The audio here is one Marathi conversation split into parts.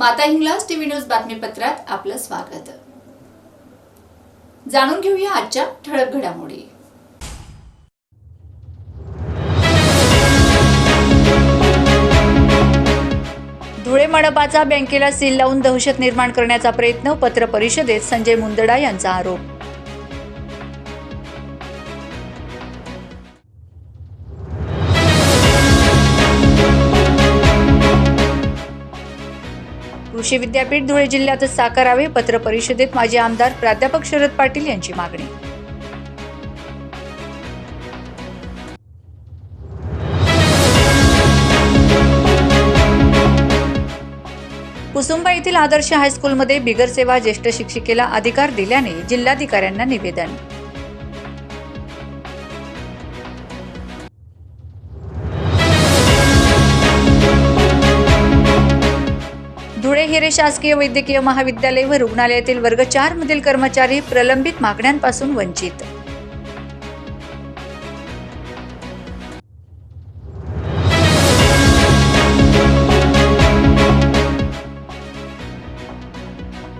माता हिंगलाज टीव्ही न्यूज बातमीपत्रात आपलं स्वागत. जाणून घेऊया आजच्या ठळक घडामोडी. धुळे मडपाचा बँकेला सील लावून दहशत निर्माण करण्याचा प्रयत्न पत्र परिषदेत संजय मुंदडा यांचा आरोप. कृषी विद्यापीठ धुळे जिल्ह्यातच साकारावे पत्र परिषदेत माजी आमदार प्राध्यापक शरद पाटील यांची मागणी. कुसुंबा येथील आदर्श हायस्कूलमध्ये बिगर सेवा ज्येष्ठ शिक्षिकेला अधिकार दिल्याने जिल्हाधिकाऱ्यांना निवेदन. हिरे शासकीय वैद्यकीय महाविद्यालय व रुग्णालयातील वर्ग चार मधील कर्मचारी प्रलंबित मागण्यांपासून वंचित.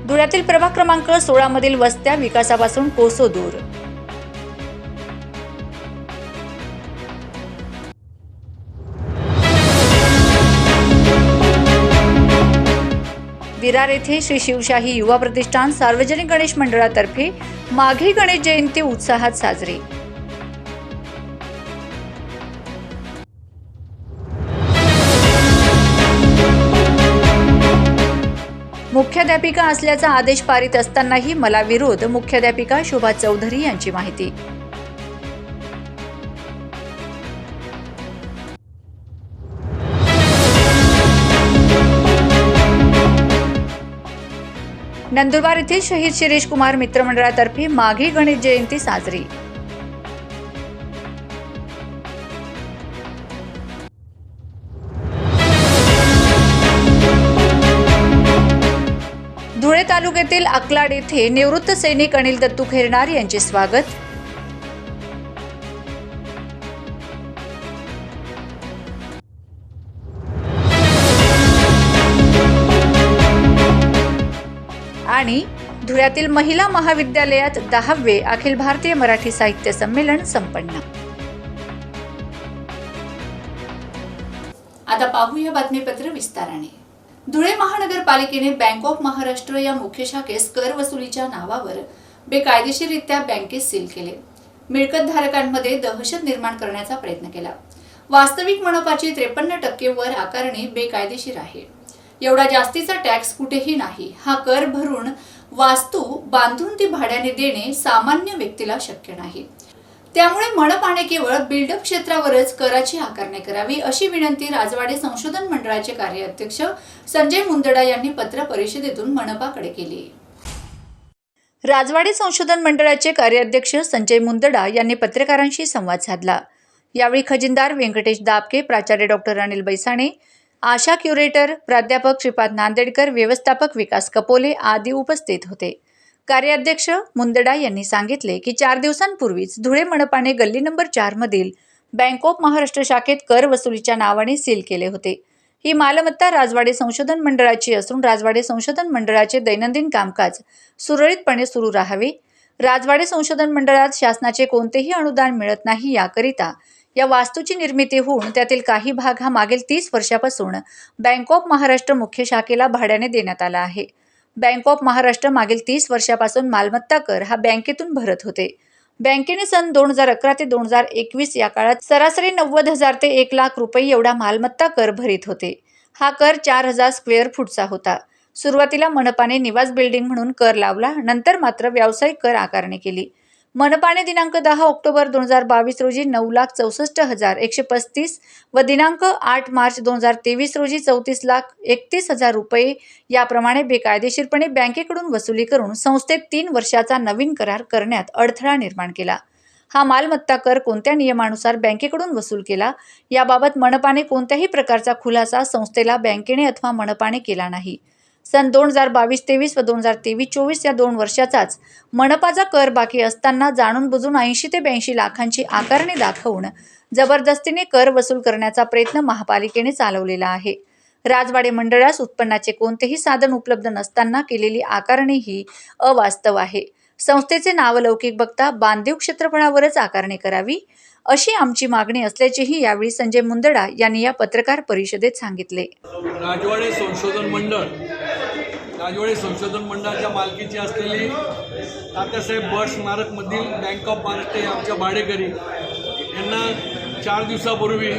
धुळ्यातील प्रभाग क्रमांक सोळा मधील वस्त्या विकासापासून कोसो दूर. विरार येथे श्री शिवशाही युवा प्रतिष्ठान सार्वजनिक गणेश मंडळातर्फे माघी गणेश जयंती उत्साहात साजरी. मुख्याध्यापिका असल्याचा आदेश पारित असतानाही मला विरोध मुख्याध्यापिका शोभा चौधरी यांची माहिती. नंदुरबार येथील शहीद शिरीष कुमार मित्र मंडळातर्फे माघी गणेश जयंती साजरी. धुळे तालुक्यातील अकलाड येथे निवृत्त सैनिक अनिल दत्तू खेरणार यांचे स्वागत. आणि धुळ्यातील महिला महाविद्यालयात दहावे अखिल भारतीय मराठी साहित्य संमेलन संपन्न. आता पाहूया बातमीपत्र विस्ताराने. धुळे महानगरपालिकेने बँक ऑफ महाराष्ट्र या मुख्य शाखेस कर वसुलीच्या नावावर बेकायदेशीररित्या बँकेत सील केले. मिळकत धारकांमध्ये दहशत निर्माण करण्याचा प्रयत्न केला. वास्तविक मनपाची त्रेपन्न टक्के वर आकारणी बेकायदेशीर आहे. एवढा जास्तीचा टॅक्स कुठेही नाही. हा कर भरून वास्तू बांधून ती भाड्याने देणे सामान्य व्यक्तीला शक्य नाही. त्यामुळे मनपाने केवळ बिल्डअप क्षेत्रावरच कराची आकारणी करावी अशी विनंती राजवाडे संशोधन मंडळाचे कार्याध्यक्ष संजय मुंदडा यांनी पत्र परिषदेतून मनपाकडे केली. राजवाडे संशोधन मंडळाचे कार्याध्यक्ष संजय मुंदडा यांनी पत्रकारांशी संवाद साधला. यावेळी खजिनदार व्यंकटेश दाबके प्राचार्य डॉक्टर अनिल बैसाणे आशा क्युरेटर प्राध्यापक श्रीपाद नांदेडकर व्यवस्थापक विकास कपोले आदी उपस्थित होते. कार्याध्यक्ष मुंदडा यांनी सांगितले की चार दिवसांपूर्वीच धुळे मनपाने गल्ली नंबर चारमधील बँक ऑफ महाराष्ट्र शाखेत कर वसुलीच्या नावाने सील केले होते. ही मालमत्ता राजवाडे संशोधन मंडळाची असून राजवाडे संशोधन मंडळाचे दैनंदिन कामकाज सुरळीतपणे सुरू राहावे. राजवाडे संशोधन मंडळात शासनाचे कोणतेही अनुदान मिळत नाही याकरिता या वास्तूची निर्मिती होऊन त्यातील काही भाग हा मागील तीस वर्षापासून बँक ऑफ महाराष्ट्र मुख्य शाखेला भाड्याने देण्यात आला आहे. बँक ऑफ महाराष्ट्र मागील तीस वर्षापासून मालमत्ता कर हा बँकेतून भरत होते. बँकेने सन दोन हजार अकरा ते दोन हजार एकवीस या काळात सरासरी नव्वद हजार ते एक लाख रुपये एवढा मालमत्ता कर भरीत होते. हा कर चार हजार स्क्वेअर फूटचा होता. सुरुवातीला मनपाने निवास बिल्डिंग म्हणून कर लावला नंतर मात्र व्यावसायिक कर आकारणी केली. मनपाने दिनांक दहा ऑक्टोबर दोन हजार बावीस रोजी नऊ लाख चौसष्ट हजार एकशे पस्तीस व दिनांक आठ मार्च दोन हजार तेवीस रोजी चौतीस लाख एकतीस हजार रुपये याप्रमाणे बेकायदेशीरपणे बँकेकडून वसुली करून संस्थेत तीन वर्षाचा नवीन करार करण्यात अडथळा निर्माण केला. हा मालमत्ता कर कोणत्या नियमानुसार बँकेकडून वसूल केला? याबाबत मनपाने कोणत्याही प्रकारचा खुलासा संस्थेला बँकेने अथवा मनपाने केला नाही. सन दोन हजार बावीस तेवीस व दोन हजार तेवीस चोवीस या दोन वर्षाचाच. मनपाचा कर बाकी असताना जाणून बुजून ऐंशी ते ब्याऐंशी लाखांची आकारणी दाखवून जबरदस्तीने कर वसूल करण्याचा प्रयत्न महापालिकेने चालवलेला आहे. राजवाडे मंडळास उत्पन्नाचे कोणतेही साधन उपलब्ध नसताना केलेली आकारणी ही अवास्तव आहे. संस्थेचे नावलौकिक बघता बांधीव क्षेत्रफळावरच आकारणी करावी अशी आमची मागणी असल्याचेही यावेळी संजय मुंदडा यांनी या पत्रकार परिषदेत सांगितले. राजवाडे संशोधन मंडळ राजवाडे संशोधन मंडळाच्या मालकीची असलेली तात्यासाहेब बट स्मारकमधील बँक ऑफ महाराष्ट्र हे आमच्या भाडेकरी. यांना चार दिवसापूर्वी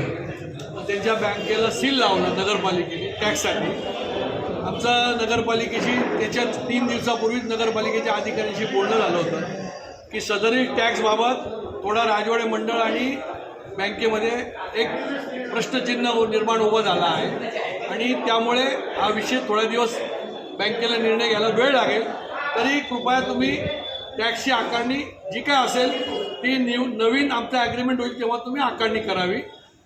त्यांच्या बँकेला सील लावलं नगरपालिकेने टॅक्ससाठी. आमचा नगरपालिकेशी त्याच्या तीन दिवसापूर्वीच नगरपालिकेच्या अधिकाऱ्यांशी बोलणं झालं होतं की सदरील टॅक्सबाबत थोडा राजवाडे मंडळ आणि बँकेमध्ये एक प्रश्नचिन्ह निर्माण उभं झाला आहे. आणि त्यामुळे हा विषय थोड्या दिवस बँकेला निर्णय घ्यायला वेळ लागेल. तरी कृपया तुम्ही टॅक्सची आकारणी जी काय असेल ती न्यू नवीन आमचा ॲग्रीमेंट होईल तेव्हा तुम्ही आकारणी करावी.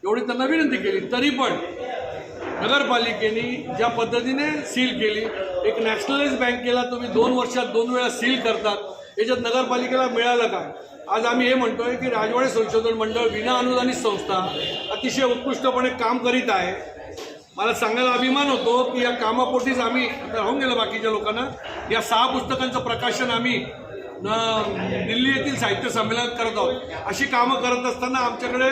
एवढी त्यांना विनंती केली. तरी पण नगरपालिकेने ज्या पद्धतीने सील केली एक नॅशनलाइज बँकेला तुम्ही दोन वर्षात दोन वेळा सील करतात याच्यात नगरपालिकेला मिळालं काय आज आम्ही हे म्हणतोय की राजवाडे संशोधन मंडळ विना अनुदानित संस्था अतिशय उत्कृष्टपणे काम करीत आहे. मला सांगायला अभिमान होतो की या कामापोटीच आम्ही आता राहून गेलो बाकीच्या लोकांना. या सहा पुस्तकांचं प्रकाशन आम्ही दिल्ली येथील साहित्य संमेलनात करत आहोत. अशी कामं करत असताना आमच्याकडे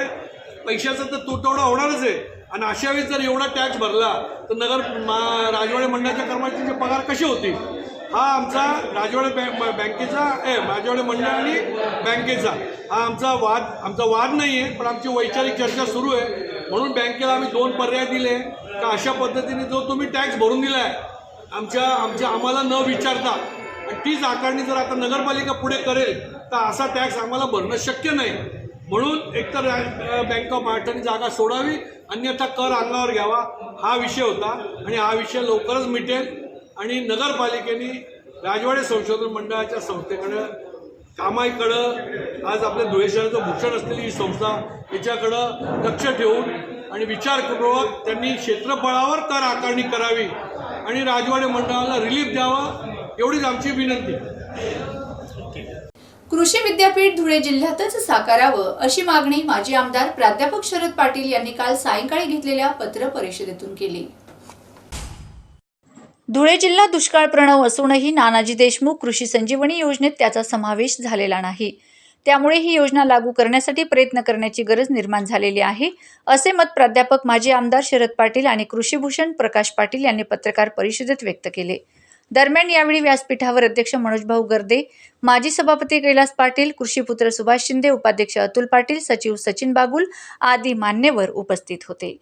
पैशाचा तर तुटवडा होणारच आहे. आणि अशा वेळी जर एवढा टॅक्स भरला तर नगर मा- राजवाडे मंडळाच्या कर्मचाऱ्यांचे पगार कसे होतील हा आमचा राजवाडे बँक बँकेचा ए राजवाडे मंडळ आणि बँकेचा. हा आमचा वाद आमचा वाद नाही आहे पण आमची वैचारिक चर्चा सुरू आहे. म्हणून बँकेला आम्ही दोन पर्याय दिले. का अशा पद्धतीने जो तुम्ही टॅक्स भरून दिला आहे आमच्या आमच्या आम्हाला न विचारता आणि तीच आकारणी जर आता नगरपालिका पुढे करेल तर असा टॅक्स आम्हाला भरणं शक्य नाही. म्हणून एकतर बँक ऑफ महाराष्ट्राने जागा सोडावी अन्यथा कर अंगावर घ्यावा हा विषय होता. आणि हा विषय लवकरच मिटेल. आणि नगरपालिकेने राजवाडे संशोधन मंडळाच्या संस्थेकडं कामाईकडं आज आपल्या धुळे शहराचं भूषण असलेली ही संस्था याच्याकडं लक्ष ठेवून आणि विचारपूर्वक त्यांनी क्षेत्रफळावर कर आकारणी करावी आणि राजवाडे मंडळाला रिलीफ द्यावा एवढीच आमची विनंती. कृषी विद्यापीठ धुळे जिल्ह्यातच साकारावं अशी मागणी माजी आमदार प्राध्यापक शरद पाटील यांनी काल सायंकाळी घेतलेल्या पत्र परिषदेतून केली. धुळे जिल्हा दुष्काळ प्रणव असूनही नानाजी देशमुख कृषी संजीवनी योजनेत त्याचा समावेश झालेला नाही. त्यामुळे ही योजना लागू करण्यासाठी प्रयत्न करण्याची गरज निर्माण झालेली आहे. असे मत प्राध्यापक माजी आमदार शरद पाटील आणि कृषीभूषण प्रकाश पाटील यांनी पत्रकार परिषदेत व्यक्त केले. दरम्यान यावेळी व्यासपीठावर अध्यक्ष मनोजभाऊ गर्दे माजी सभापती कैलास पाटील कृषीपुत्र सुभाष शिंदे उपाध्यक्ष अतुल पाटील सचिव सचिन बागुल आदी मान्यवर उपस्थित होते.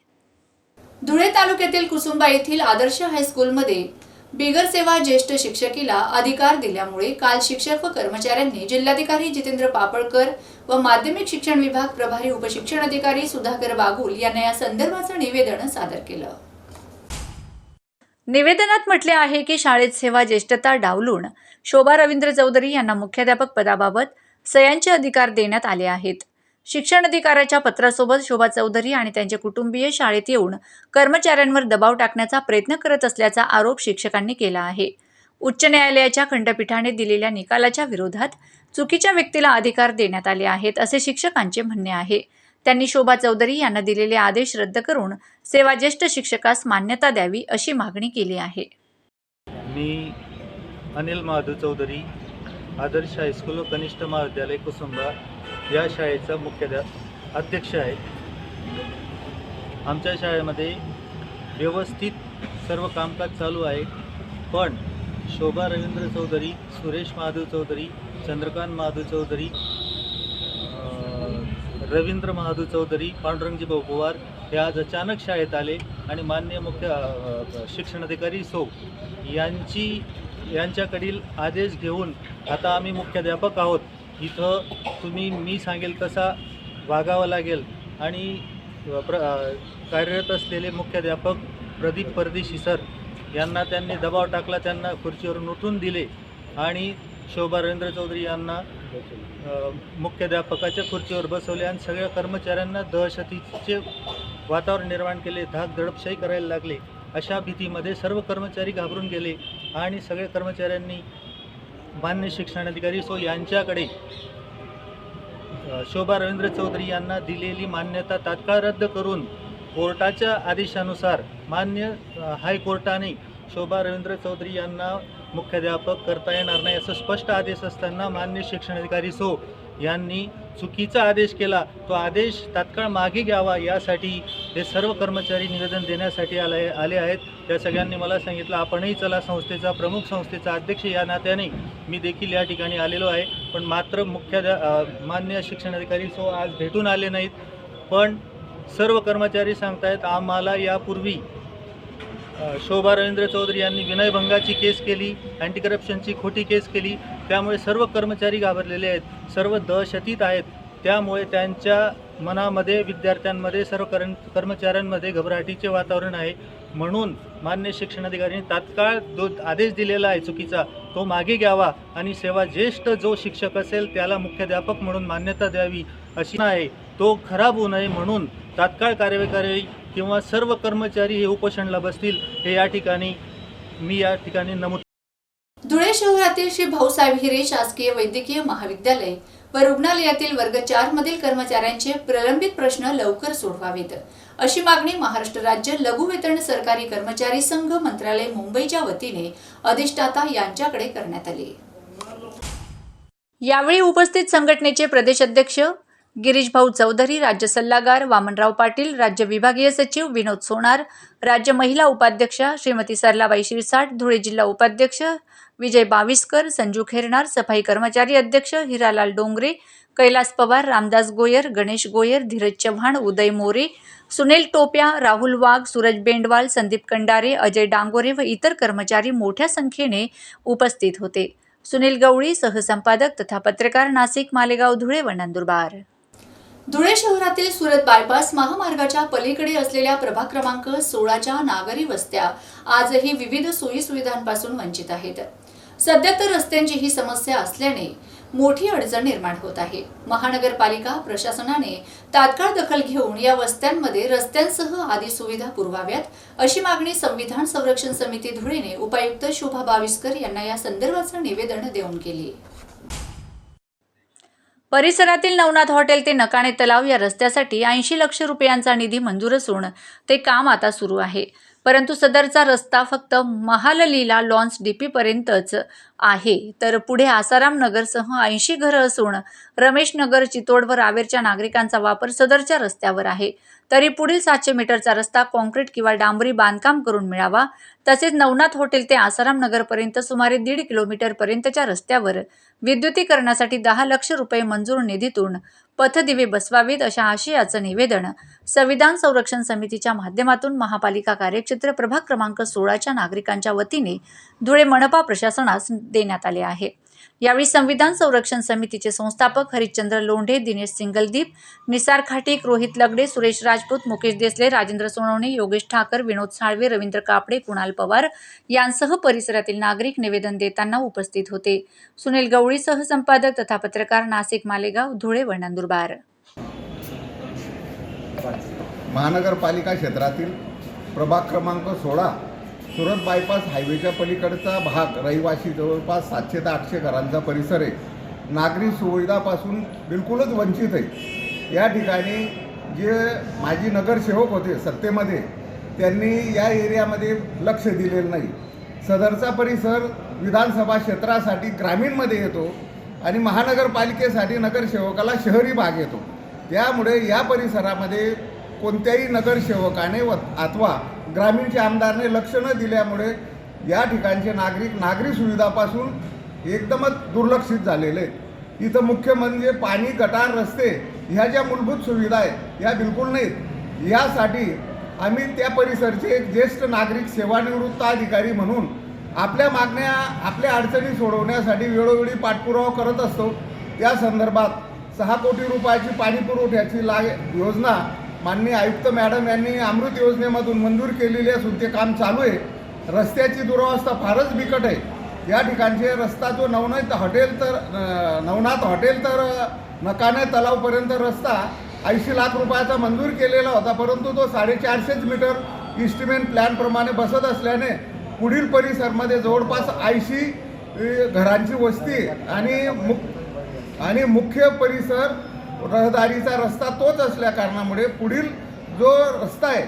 धुळे तालुक्यातील कुसुंबा येथील आदर्श हायस्कूलमध्ये बिगर सेवा ज्येष्ठ शिक्षकीला अधिकार दिल्यामुळे काल शिक्षक व कर्मचाऱ्यांनी जिल्हाधिकारी जितेंद्र पापळकर व माध्यमिक शिक्षण विभाग प्रभारी उपशिक्षण अधिकारी सुधाकर बागुल यांना या संदर्भाचं निवेदन सादर केलं. निवेदनात म्हटले आहे की शाळेत सेवा ज्येष्ठता डावलून शोभा रवींद्र चौधरी यांना मुख्याध्यापक पदाबाबत सयांचे अधिकार देण्यात आले आहेत. शिक्षण अधिकाऱ्याच्या पत्रासोबत शोभा चौधरी आणि त्यांचे कुटुंबीय शाळेत येऊन कर्मचाऱ्यांवर दबाव टाकण्याचा प्रयत्न करत असल्याचा आरोप शिक्षकांनी केला आहे. उच्च न्यायालयाच्या खंडपीठाने दिलेल्या निकालाच्या विरोधात चुकीच्या व्यक्तीला अधिकार देण्यात आले आहेत असे शिक्षकांचे म्हणणे आहे. त्यांनी शोभा चौधरी यांना दिलेले आदेश रद्द करून सेवा ज्येष्ठ शिक्षकास मान्यता द्यावी अशी मागणी केली आहे. मी अनिल महादू चौधरी आदर्श हायस्कूल कनिष्ठ महाविद्यालय कुसुंबा या शाळेचा मुख्याध्या अध्यक्ष आहे. आमच्या शाळेमध्ये व्यवस्थित सर्व कामकाज चालू आहे. पण शोभा रवींद्र चौधरी सुरेश महादेव चौधरी चंद्रकांत महादेव चौधरी रवींद्र महादेव चौधरी पांडुरंगजी भाऊ पवार हे आज अचानक शाळेत आले आणि मान्य मुख्य शिक्षणाधिकारी सो यांची यांच्याकडील आदेश घेऊन आता आम्ही मुख्याध्यापक आहोत. इथं तुम्ही मी सांगेल तसा वागावं लागेल. आणि प्र कार्यरत असलेले मुख्याध्यापक प्रदीप परदेशी सर यांना त्यांनी दबाव टाकला त्यांना खुर्चीवरून उठून दिले आणि शोभा रवींद्र चौधरी यांना मुख्याध्यापकाच्या खुर्चीवर बसवले आणि सगळ्या कर्मचाऱ्यांना दहशतीचे वातावरण निर्माण केले धाक दडपशाही करायला लागले. अशा भीतीमध्ये सर्व कर्मचारी घाबरून गेले आणि सगळ्या कर्मचाऱ्यांनी मान्य शिक्षणाधिकारी सो यांच्याकडे शोभा रवींद्र चौधरी यांना दिलेली मान्यता तात्काळ रद्द करून कोर्टाच्या आदेशानुसार मान्य हायकोर्टाने शोभा रवींद्र चौधरी यांना मुख्याध्यापक करता येणार नाही असं स्पष्ट आदेश असताना मान्य शिक्षणाधिकारी सो यांनी चुकीचा आदेश केला तो आदेश तात्काळ मागे घ्यावा यासाठी हे सर्व कर्मचारी निवेदन देण्यासाठी आले आले आहेत. त्या सगळ्यांनी मला सांगितलं आपणही चला संस्थेचा प्रमुख संस्थेचा अध्यक्ष या नात्याने. मी देखील या ठिकाणी आलेलो आहे. पण मात्र मुख्याध्या अ, मान्य शिक्षणाधिकारी सो आज भेटून आले नाहीत. पण सर्व कर्मचारी सांगतायत आम्हाला यापूर्वी शोभा रवींद्र चौधरी यांनी विनयभंगाची केस केली अँटी करप्शनची खोटी केस केली त्यामुळे सर्व कर्मचारी घाबरलेले आहेत सर्व दहशतीत आहेत. त्यामुळे त्यांच्या मनामध्ये विद्यार्थ्यांमध्ये सर्व कर्म कर्मचाऱ्यांमध्ये घबराटीचे वातावरण आहे. म्हणून मान्य शिक्षणाधिकाऱ्यांनी तात्काळ जो आदेश दिलेला आहे चुकीचा तो मागे घ्यावा आणि सेवा ज्येष्ठ जो शिक्षक असेल त्याला मुख्याध्यापक म्हणून मान्यता द्यावी अशी आहे. तो खराब होऊ नये म्हणून तात्काळ कार्यवाही किंवा सर्व कर्मचारी हे उपोषणला बसतील हे या ठिकाणी मी या ठिकाणी नमूद धुळे शहरातील श्री भाऊसाहेब हिरे शासकीय वैद्यकीय महाविद्यालय व रुग्णालयातील वर्ग चार मधील कर्मचाऱ्यांचे प्रलंबित प्रश्न लवकर सोडवावेत. अशी मागणी महाराष्ट्र राज्य लघु वेतन सरकारी कर्मचारी संघ मंत्रालय मुंबईच्या वतीने अधिष्ठाता यांच्याकडे करण्यात आली. यावेळी उपस्थित संघटनेचे प्रदेश गिरीशभाऊ गिरीश भाऊ चौधरी राज्य सल्लागार वामनराव पाटील राज्य विभागीय सचिव विनोद सोनार राज्य महिला उपाध्यक्षा श्रीमती सरलाबाई शिरसाट धुळे जिल्हा उपाध्यक्ष विजय बाविस्कर संजू खेरनार सफाई कर्मचारी अध्यक्ष हिरालाल डोंगरे कैलास पवार रामदास गोयर गणेश गोयर धीरज चव्हाण उदय मोरे सुनील टोप्या राहुल वाघ सूरज बेंडवाल संदीप कंडारे अजय डांगोरे व इतर कर्मचारी मोठ्या संख्येने उपस्थित होते. सुनील गवळी सहसंपादक तथा पत्रकार नाशिक मालेगाव धुळे व नंदुरबार. धुळे शहरातील सुरत बायपास महामार्गाच्या पलीकडे असलेल्या प्रभाग क्रमांक सोळाच्या नागरी वस्त्या आजही विविध सोयी सुविधांपासून वंचित आहेत. सध्या तर रस्त्यांची ही समस्या असल्याने मोठी अडचण निर्माण होत आहे. महानगरपालिका प्रशासनाने तात्काळ दखल घेऊन या वस्त्यांमध्ये रस्त्यांसह आदी सुविधा पुरवाव्यात अशी मागणी संविधान संरक्षण समिती धुळेने उपायुक्त शोभा बाविस्कर यांना या संदर्भाचं निवेदन देऊन केली परिसरातील नवनाथ हॉटेल ते नकाणे तलाव या रस्त्यासाठी ऐंशी लक्ष रुपयांचा निधी मंजूर असून ते काम आता सुरू आहे. परंतु सदरचा रस्ता फक्त महाललीला लॉन्स डीपीपर्यंतच आहे. तर पुढे आसाराम नगरसह ऐंशी घरं असून रमेश नगर चितोड व रावेरच्या नागरिकांचा वापर सदरच्या रस्त्यावर आहे. तरी पुढील सातशे मीटरचा रस्ता कॉन्क्रीट किंवा डांबरी बांधकाम करून मिळावा. तसेच नवनाथ हॉटेल ते आसाराम नगरपर्यंत सुमारे दीड किलोमीटरपर्यंतच्या रस्त्यावर विद्युतीकरणासाठी दहा लक्ष रुपये मंजूर निधीतून पथदिवे बसवावेत अशा आशयाचं निवेदन संविधान संरक्षण समितीच्या माध्यमातून महापालिका कार्यक्षेत्र प्रभाग क्रमांक सोळाच्या नागरिकांच्या वतीने धुळे मनपा प्रशासनास देण्यात आले आहे. यावेळी संविधान संरक्षण समितीचे संस्थापक हरिश्चंद्र लोंढे दिनेश सिंगलदीप निसार खाटीक रोहित लगडे सुरेश राजपूत मुकेश देसले राजेंद्र सोनवणे योगेश ठाकर विनोद साळवे रवींद्र कापडे कुणाल पवार यांसह परिसरातील नागरिक निवेदन देताना उपस्थित होते. सुनील गवळी सहसंपादक तथा पत्रकार नाशिक मालेगाव धुळे व नंदुरबार महानगरपालिका क्षेत्रातील प्रभाग क्रमांक सोळा सुरत बायपास हायवेच्या पलीकडचा भाग रहिवासी जवळपास सातशे ते आठशे घरांचा परिसर आहे. नागरी सुविधापासून बिलकुलच वंचित आहे. या ठिकाणी जे माजी नगरसेवक होते सत्तेमध्ये त्यांनी या एरियामध्ये लक्ष दिलेलं नाही. सदरचा परिसर विधानसभा क्षेत्रासाठी ग्रामीणमध्ये येतो आणि महानगरपालिकेसाठी नगरसेवकाला शहरी भाग येतो. त्यामुळे या परिसरामध्ये कोणत्याही नगरसेवकाने व अथवा ग्रामीणच्या आमदारने लक्ष न दिल्यामुळे या ठिकाणचे नागरिक नागरी सुविधापासून एकदमच दुर्लक्षित झालेले आहेत. इथं मुख्य म्हणजे पाणी गटार रस्ते ह्या ज्या मूलभूत सुविधा आहेत ह्या बिलकुल नाहीत. यासाठी आम्ही त्या परिसरचे एक ज्येष्ठ नागरिक सेवानिवृत्त अधिकारी म्हणून आपल्या मागण्या आपल्या अडचणी सोडवण्यासाठी वेळोवेळी पाठपुरावा करत असतो. त्या संदर्भात सहा कोटी रुपयाची पाणी पुरवठ्याची ला योजना माननीय आयुक्त मॅडम यांनी अमृत योजनेमधून मंजूर केलेली असून ते काम चालू आहे. रस्त्याची दुरावस्था फारच बिकट आहे. या ठिकाणचे रस्ता जो नवनाथ हॉटेल तर नवनाथ हॉटेल तर नकाने तलावपर्यंत रस्ता ऐंशी लाख रुपयाचा मंजूर केलेला होता परंतु तो साडेचारशेच मीटर इस्टिमेंट प्लॅनप्रमाणे बसत असल्याने पुढील परिसरमध्ये जवळपास ऐंशी घरांची वस्ती आणि मुक आणि मुख्य परिसर रहदारीचा रस्ता तोच असल्या कारणामुळे पुढील जो रस्ता आहे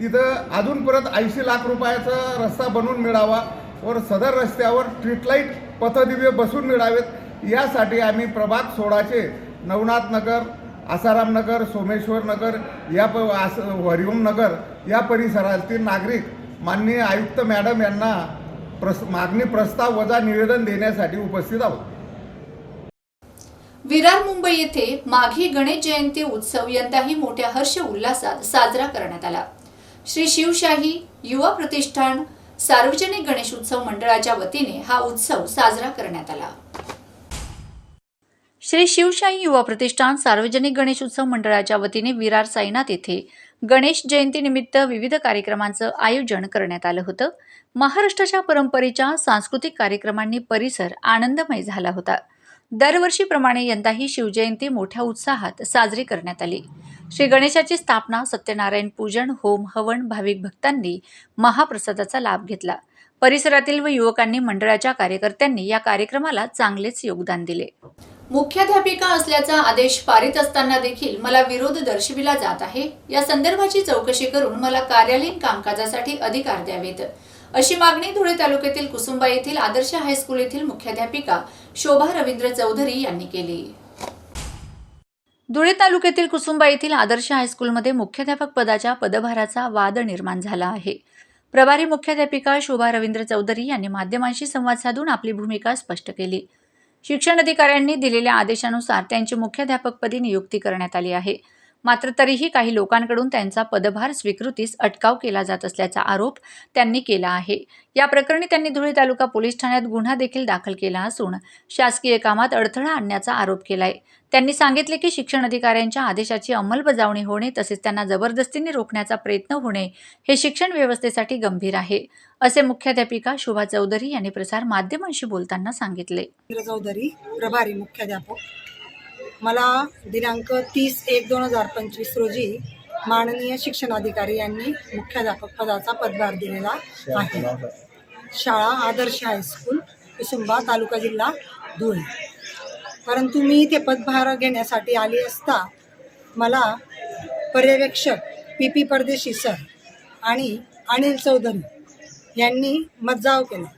तिथं अजून परत ऐंशी लाख रुपयाचा रस्ता बनवून मिळावा वर सदर रस्त्यावर स्ट्रीट लाइट पथदिवे बसून मिळावेत यासाठी आम्ही प्रभात सोळाचे नवनाथ नगर आसाराम नगर सोमेश्वर नगर या प आस हरिओम नगर या परिसरातील नागरिक माननीय आयुक्त मॅडम यांना प्रस मागणी प्रस्ताव वजा निवेदन देण्यासाठी उपस्थित आहोत. विरार मुंबई येथे माघी गणेश जयंती उत्सव यंदाही मोठ्या हर्ष उल्हासात साजरा करण्यात आला. श्री शिवशाही युवा प्रतिष्ठान सार्वजनिक गणेश उत्सव मंडळाच्या वतीने हा उत्सव साजरा करण्यात आला. श्री शिवशाही युवा प्रतिष्ठान सार्वजनिक गणेश उत्सव मंडळाच्या वतीने विरार साईनाथ येथे गणेश जयंतीनिमित्त विविध कार्यक्रमांचं आयोजन करण्यात आलं होतं. महाराष्ट्राच्या परंपरेच्या सांस्कृतिक कार्यक्रमांनी परिसर आनंदमय झाला होता. दरवर्षीप्रमाणे यंदाही शिवजयंती मोठ्या उत्साहात साजरी करण्यात आली. श्री गणेशाची स्थापना सत्यनारायण पूजन होम हवन भाविक भक्तांनी महाप्रसादाचा लाभ घेतला. परिसरातील व युवकांनी मंडळाच्या कार्यकर्त्यांनी या कार्यक्रमाला चांगलेच योगदान दिले. मुख्याध्यापिका असल्याचा आदेश पारित असताना देखील मला विरोध दर्शविला जात आहे. या संदर्भाची चौकशी करून मला कार्यालयीन कामकाजासाठी अधिकार द्यावेत. अशी मागणी धुळे तालुक्यातील कुसुंबा येथील आदर्श हायस्कूल येथील मुख्याध्यापिका शोभा रवींद्र चौधरी यांनी केली. धुळे तालुक्यातील कुसुंबा येथील आदर्श हायस्कूलमध्ये मुख्याध्यापक पदाच्या पदभाराचा वाद निर्माण झाला आहे. प्रभारी मुख्याध्यापिका शोभा रवींद्र चौधरी यांनी माध्यमांशी संवाद साधून आपली भूमिका स्पष्ट केली. शिक्षण अधिकाऱ्यांनी दिलेल्या आदेशानुसार त्यांची मुख्याध्यापकपदी नियुक्ती करण्यात आली आहे. मात्र तरीही काही लोकांकडून त्यांचा पदभार स्वीकृतीस अटकाव केला जात असल्याचा आरोप त्यांनी केला आहे. या प्रकरणी त्यांनी धुळे तालुका पोलीस ठाण्यात गुन्हा देखील दाखल केला असून शासकीय कामात अडथळा आणण्याचा आरोप केलाय. त्यांनी सांगितले की शिक्षण अधिकाऱ्यांच्या आदेशाची अंमलबजावणी होणे तसेच त्यांना जबरदस्तीने रोखण्याचा प्रयत्न होणे हे शिक्षण व्यवस्थेसाठी गंभीर आहे असे मुख्याध्यापिका शोभा चौधरी यांनी प्रसार माध्यमांशी बोलताना सांगितले. चौधरी प्रभारी मुख्याध्यापक. मला दिनांक तीस एक दोन हजार पंचवीस रोजी माननीय शिक्षणाधिकारी यांनी मुख्याध्यापक पदाचा पदभार दिलेला आहे. शाळा आदर्श हायस्कूल कुसुंबा तालुका जिल्हा धुळे. परंतु मी ते पदभार घेण्यासाठी आली असता मला पर्यवेक्षक पी पी परदेशी सर आणि अनिल चौधरी यांनी मज्जाव केला.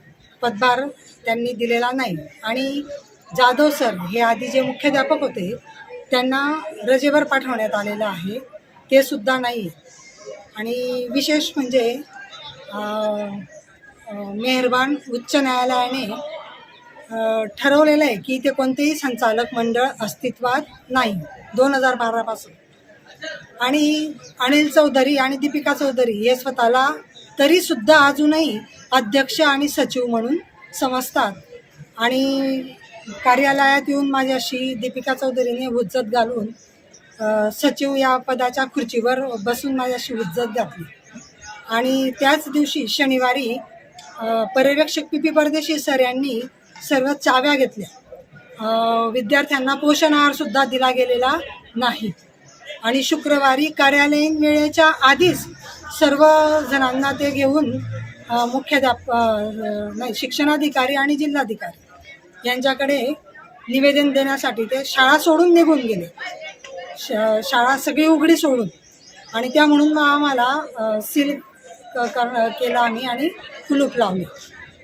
पदभार त्यांनी दिलेला नाही आणि जाधव सर हे आधी जे मुख्याध्यापक होते त्यांना रजेवर पाठवण्यात आलेलं आहे. ते सुद्धा नाही आणि विशेष म्हणजे मेहरबान उच्च न्यायालयाने ठरवलेलं आहे की ते कोणतेही संचालक मंडळ अस्तित्वात नाही दोन हजार बारापासून आणि अनिल चौधरी आणि दीपिका चौधरी हे स्वतःला तरीसुद्धा अजूनही अध्यक्ष आणि सचिव म्हणून समजतात. आणि कार्यालयात येऊन माझ्याशी दीपिका चौधरीने हुज्जत घालून सचिव या पदाच्या खुर्चीवर बसून माझ्याशी हुज्जत घातली. आणि त्याच दिवशी शनिवारी पर्यवेक्षक पी पी परदेशी सर यांनी सर्व चाव्या घेतल्या. विद्यार्थ्यांना पोषण आहारसुद्धा दिला गेलेला नाही. आणि शुक्रवारी कार्यालयीन वेळेच्या आधीच सर्व जणांना ते घेऊन मुख्याध्याप नाही शिक्षणाधिकारी आणि जिल्हाधिकारी यांच्याकडे निवेदन देण्यासाठी ते शाळा सोडून निघून गेले. श शाळा सगळी उघडी सोडून. आणि त्या म्हणून मग आम्हाला सील कर केला आम्ही आणि कुलूप लावले.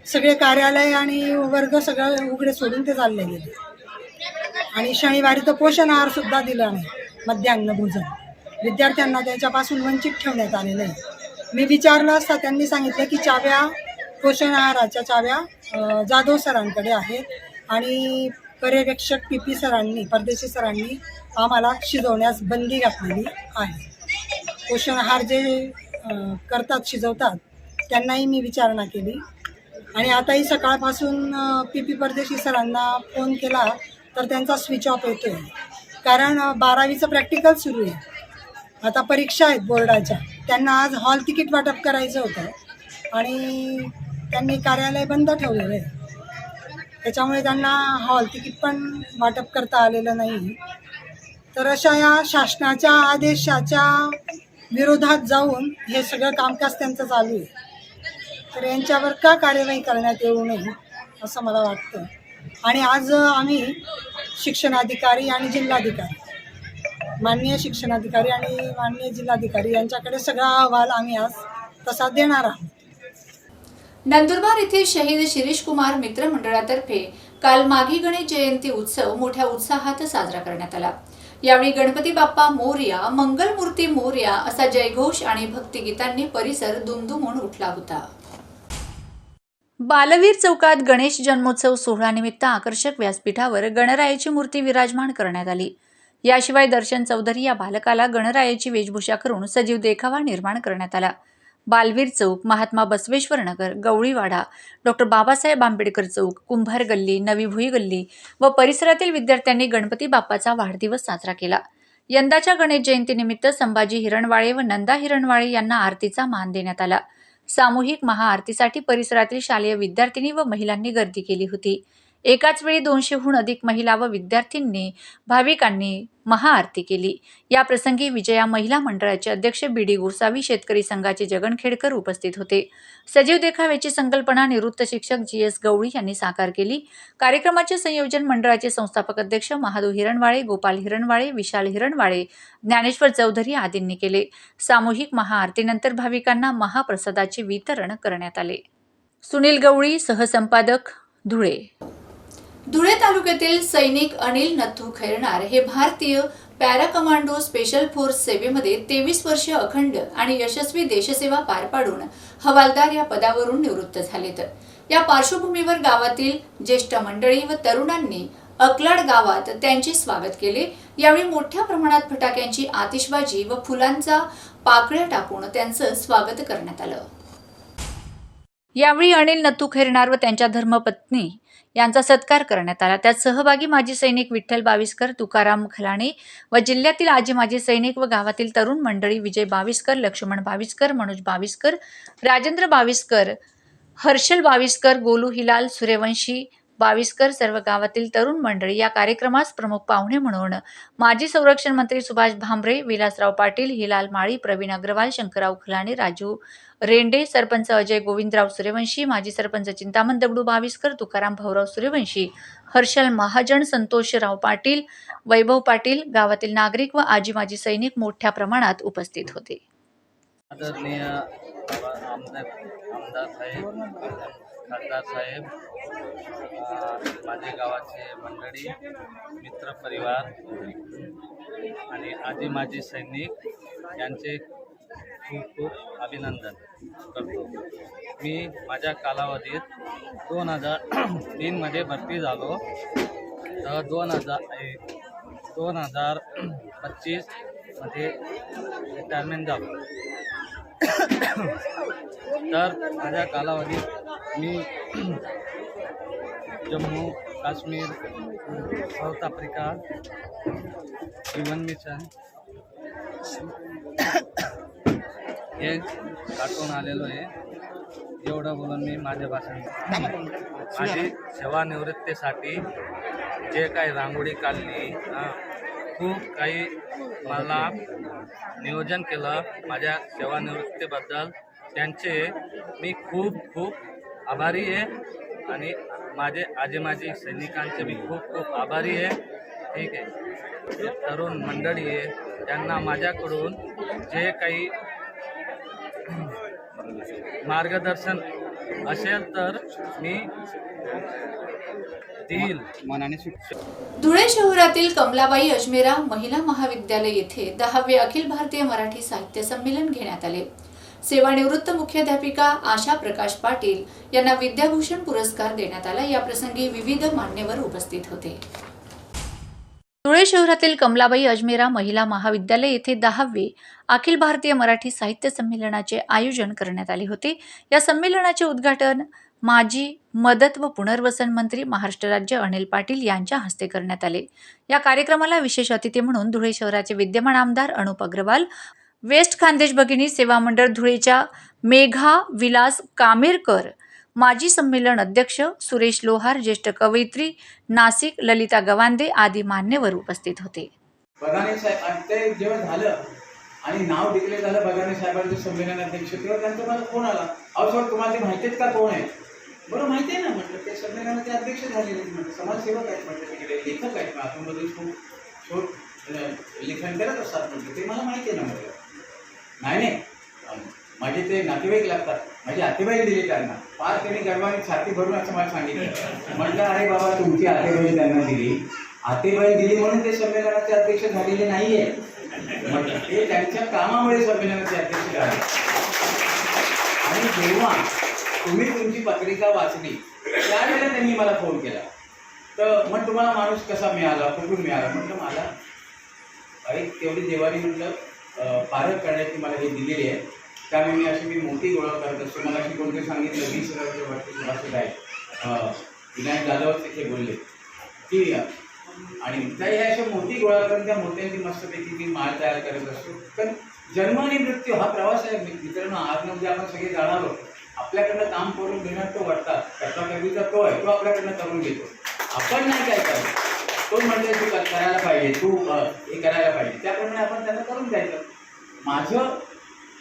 सगळे कार्यालय आणि वर्ग सगळं उघडे सोडून ते चालले गेले. आणि शनिवारी तर पोषण आहारसुद्धा दिला नाही मध्यान्न भोजन. विद्यार्थ्यांना त्यांच्यापासून वंचित ठेवण्यात आलेलं आहे. मी विचारलं असता त्यांनी सांगितलं की चाव्या पोषण आहाराच्या चाव्या जाधव सरांकडे आहेत. आणि पर्यवेक्षक पी पी सरांनी परदेशी सरांनी आम्हाला शिजवण्यास बंदी घातलेली आहे. पोषण आहार जे करतात शिजवतात त्यांनाही मी विचारणा केली. आणि आताही सकाळपासून पी पी परदेशी सरांना फोन केला तर त्यांचा स्विच ऑफ येतो आहे कारण बारावीचं प्रॅक्टिकल सुरू आहे. आता परीक्षा आहेत बोर्डाच्या. त्यांना आज हॉल तिकीट वाटप करायचं होतं. आणि त्यांनी कार्यालय बंद ठेवलेलं आहे. त्याच्यामुळे त्यांना हॉल तिकीट पण वाटप करता आलेलं नाही. तर अशा या शासनाच्या आदेशाच्या विरोधात जाऊन हे सगळं कामकाज त्यांचं चालू आहे. तर यांच्यावर का कार्यवाही करण्यात येऊ नये असं मला वाटतं. आणि आज आम्ही शिक्षणाधिकारी आणि जिल्हाधिकारी माननीय शिक्षणाधिकारी आणि माननीय जिल्हाधिकारी यांच्याकडे सगळा अहवाल आम्ही आज तसा देणार आहोत. नंदुरबार येथील शहीद शिरीष कुमार मित्र मंडळातर्फे काल माघी गणेश जयंती उत्सव मोठ्या उत्साहात साजरा करण्यात आला. यावेळी गणपती बाप्पा मोर्या मंगलमूर्ती मोर्या असा जयघोष आणि भक्तिगीतांनी परिसर दुमदुमून उठला होता. बालवीर चौकात गणेश जन्मोत्सव सोहळ्यानिमित्त आकर्षक व्यासपीठावर गणरायाची मूर्ती विराजमान करण्यात आली. याशिवाय दर्शन चौधरी या बालकाला गणरायाची वेशभूषा करून सजीव देखावा निर्माण करण्यात आला. बालवीर चौक महात्मा बसवेश्वर नगर गवळीवाडा डॉक्टर बाबासाहेब आंबेडकर चौक कुंभार गल्ली नवी भुई गल्ली व परिसरातील विद्यार्थ्यांनी गणपती बाप्पाचा वाढदिवस साजरा केला. यंदाच्या गणेश जयंतीनिमित्त संभाजी हिरणवाळे व नंदा हिरणवाळे यांना आरतीचा मान देण्यात आला. सामूहिक महाआरतीसाठी परिसरातील शालेय विद्यार्थिनी व महिलांनी गर्दी केली होती. एकाच वेळी दोनशेहून अधिक महिला व विद्यार्थ्यांनी भाविकांनी महाआरती केली. या प्रसंगी विजया महिला मंडळाचे अध्यक्ष बी डी गोसावी शेतकरी संघाचे जगन खेडकर उपस्थित होते. सजीव देखाव्याची संकल्पना निवृत्त शिक्षक जी एस गवळी यांनी साकार केली. कार्यक्रमाचे संयोजन मंडळाचे संस्थापक अध्यक्ष महादू हिरणवाळे गोपाल हिरणवाळे विशाल हिरणवाळे ज्ञानेश्वर चौधरी आदींनी केले. सामूहिक महाआरतीनंतर भाविकांना महाप्रसादाचे वितरण करण्यात आले. सुनील गवळी सहसंपादक धुळे. धुळे तालुक्यातील सैनिक अनिल नथू खैरनार हे भारतीय पॅरा कमांडो स्पेशल फोर्स सेवेमध्ये तेवीस वर्ष अखंड आणि यशस्वी देशसेवा पार पाडून हवालदार या पदावरून निवृत्त झालेत. या पार्श्वभूमीवर गावातील ज्येष्ठ मंडळी व तरुणांनी अकलाड गावात त्यांचे स्वागत केले. यावेळी मोठ्या प्रमाणात फटाक्यांची आतिषबाजी व फुलांचा पाकळ्या टाकून त्यांचं स्वागत करण्यात आलं. यावेळी अनिल नथू खैरनार व त्यांच्या धर्मपत्नी यांचा सत्कार करण्यात आला. त्यात सहभागी माजी सैनिक विठ्ठल बाविस्कर तुकाराम खलाणे व जिल्ह्यातील आजी माजी सैनिक व गावातील तरुण मंडळी विजय बाविस्कर लक्ष्मण बावीसकर मनोज बाविस्कर राजेंद्र बाविस्कर हर्षल बाविस्कर गोलू हिलाल सूर्यवंशी बाविस्कर सर्व गावातील तरुण मंडळी या कार्यक्रमास प्रमुख पाहुणे म्हणून माजी संरक्षण मंत्री सुभाष भामरे विलासराव पाटील हिलाल माळी प्रवीण अग्रवाल शंकरराव खलाणे राजू रेंडे सरपंच अजय गोविंदराव सूर्यवंशी माजी सरपंच चिंतामण दगडू बाविस्कर तुकाराम भाऊराव सूर्यवंशी हर्षल महाजन संतोषराव पाटील वैभव पाटील गावातील नागरिक व आजी माजी सैनिक मोठ्या प्रमाणात उपस्थित होते. आदरणीय आमदार आमदार साहेब खासदार साहेब माझे गावाचे मंडळी मित्र परिवार आणि आजी माजी सैनिक यांचे खूप खूप अभिनंदन करतो. मी माझ्या कालावधीत दोन हजार तीनमध्ये भरती झालो. तर दोन हजार दोन हजार पच्चीसमध्ये रिटायरमेंट झालो. तर माझ्या कालावधीत मी Jammu Kashmir South Africa Jeevan mission हे आठवून आलेलो आहे. एवढं बोलून मी माझ्या भाषण माझी सेवानिवृत्तीसाठी जे काही रांगोळी काढली खूप काही मला नियोजन केलं माझ्या सेवानिवृत्तीबद्दल. त्यांचे मी खूप खूप आभारी आहे. आणि माझे आजी माजी सैनिकांचे मी खूप खूप आभारी आहे. ठीक आहे. तरुण मंडळी आहे. त्यांना माझ्याकडून जे काही मार्गदर्शन असेल तर मी देईल. मनाने धुळे शहरातील कमलाबाई अजमेरा महिला महाविद्यालय येथे दहावे अखिल भारतीय मराठी साहित्य संमेलन घेण्यात आले. सेवानिवृत्त मुख्याध्यापिका आशा प्रकाश पाटील यांना विद्याभूषण पुरस्कार देण्यात आला. याप्रसंगी विविध मान्यवर उपस्थित होते. धुळे शहरातील कमलाबाई अजमेरा महिला महाविद्यालय येथे दहावे अखिल भारतीय मराठी साहित्य संमेलनाचे आयोजन करण्यात आले होते. या संमेलनाचे उद्घाटन माजी मदत व पुनर्वसन मंत्री महाराष्ट्र राज्य अनिल पाटील यांच्या हस्ते करण्यात आले. या कार्यक्रमाला विशेष अतिथी म्हणून धुळे शहराचे विद्यमान आमदार अनुप अग्रवाल वेस्ट खानदेश भगिनी सेवा मंडळ धुळेच्या मेघा विलास कामेरकर माजी संमेलन अध्यक्ष सुरेश लोहार ज्येष्ठ कवयित्री नाशिक ललिता गवांदे आदी मान्यवर उपस्थित होते. बगाने साहेब आणि ते जेव्हा झालं आणि नाव डिक्लेअर झालं बगाने साहेबांचं संमेलन अध्यक्ष तेव्हा त्यांचा मला फोन आला. अहो सर तुम्हाला ते माहिती का कोण आहे बरं माहिती आहे ना म्हटलं ते संमेलनाचे अध्यक्ष झालेले म्हटलं. समाजसेवक आहेत म्हटलं तिकडे लेखक आहेत आतमध्ये खूप शोध लेखन करत असतात म्हटलं. ते मला माहिती आहे ना म्हटलं. नाही नाही. माझे ते नातेवाईक लागतात. माझी आतेबाई दिली त्यांना. पार त्यांनी गर्वाने छाती भरून असं मला सांगितलं. म्हटलं अरे बाबा तुमची आतेबाई त्यांना दिली. आतेबाई दिली म्हणून ते संमेलनाचे अध्यक्ष झालेले नाहीये. म्हटलं ते त्यांच्या कामामुळे संमेलनाचे अध्यक्ष झाले. आणि जेव्हा तुम्ही तुमची पत्रिका वाचली त्यावेळेला त्यांनी मला फोन केला. तर मग तुम्हाला माणूस कसा मिळाला? कुठून मिळाला? म्हटलं मला. अरे तेवढी देवाने म्हटलं पारख करण्याची मला हे दिलेली आहे. त्यामुळे मी अशी मी मोठी गोळा करत असतो. मला अशी कोणते सांगितलं? वीस हजारच्या वरती सुभाषित आहे विनायक जाधव तिथे बोलले. की आणि काही अशा मोठी गोळा करून त्या मोत्यांची मस्तपैकी ती माळ तयार करत असतो. पण जन्म आणि मृत्यू हा प्रवास आहे मित- मित्रांनो. आज म्हणजे आपण सगळे जाणार आहोत. आपल्याकडनं काम करून घेणार तो वाटतात त्याचा कवीचा तो आहे तो आपल्याकडनं करून घेतो. आपण नाही काय करत तो म्हणतोय तू करायला पाहिजे तू हे करायला पाहिजे. त्याप्रमाणे आपण त्यांना करून द्यायचं माझं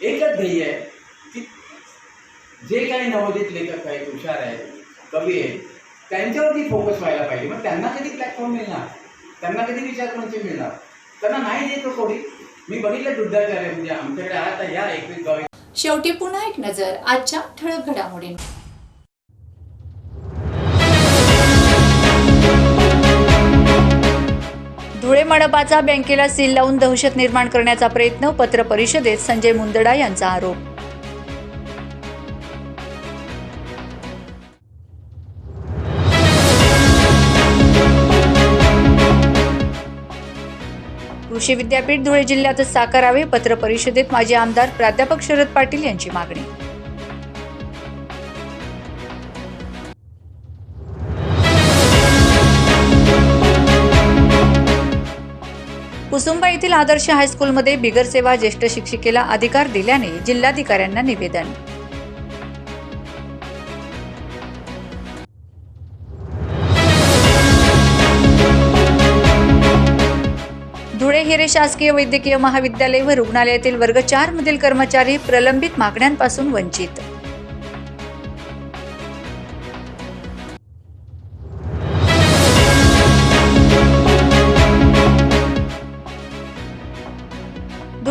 एकच ध्येय आहे की जे काही नवोदित लेखक आहेत हुशार आहेत कवी आहेत त्यांच्यावरती फोकस व्हायला पाहिजे. मग त्यांना कधी प्लॅटफॉर्म मिळणार? त्यांना कधी विचारमंच मिळणार? त्यांना नाही देतो कोणी. मी बघितलं दुधाचार्य म्हणजे आमच्याकडे आता या एकवीस गावी शेवटी पुन्हा एक नजर आजच्या ठळक घडामोडी धुळे मंडपाचा बँकेला सील लावून दहशत निर्माण करण्याचा प्रयत्न पत्र परिषदेत संजय मुंदडा यांचा आरोप. कृषी विद्यापीठ धुळे जिल्ह्यातच साकारावे पत्र परिषदेत माजी आमदार प्राध्यापक शरद पाटील यांची मागणी. कुसुंबा येथील आदर्श हायस्कूलमध्ये बिगरसेवा ज्येष्ठ शिक्षिकेला अधिकार दिल्याने जिल्हाधिकाऱ्यांना निवेदन. धुळे हिरे शासकीय वैद्यकीय महाविद्यालय व रुग्णालयातील वर्ग चार मधील कर्मचारी प्रलंबित मागण्यांपासून वंचित.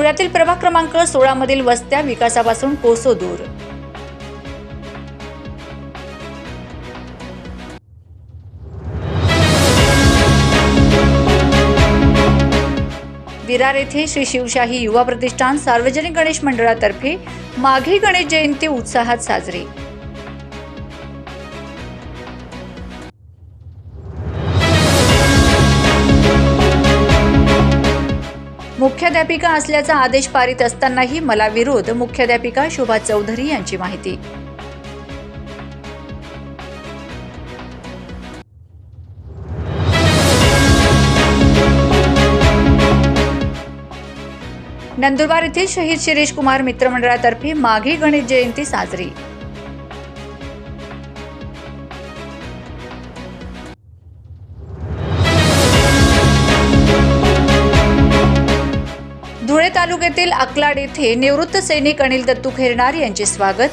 धुळ्यातील प्रभाग क्रमांक सोळा मधील वस्त्या विकासापासून कोसो दूर. विरार येथे श्री शिवशाही युवा प्रतिष्ठान सार्वजनिक गणेश मंडळातर्फे माघी गणेश जयंती उत्साहात साजरी. मुख्याध्यापिका असल्याचा आदेश पारित असतानाही मला विरोध मुख्याध्यापिका शोभा चौधरी यांची माहिती. नंदुरबार येथील शहीद शिरीष कुमार मित्रमंडळातर्फे माघी गणेश जयंती साजरी. तालुक्यातील अकलाड येथे निवृत्त सैनिक अनिल दत्तू खेरणार यांचे स्वागत.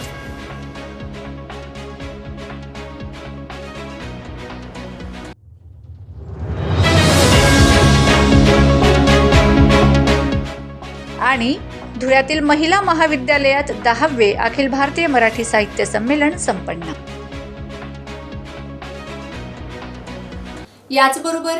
आणि धुळ्यातील महिला महाविद्यालयात दहावे अखिल भारतीय मराठी साहित्य संमेलन संपन्न. याचबरोबर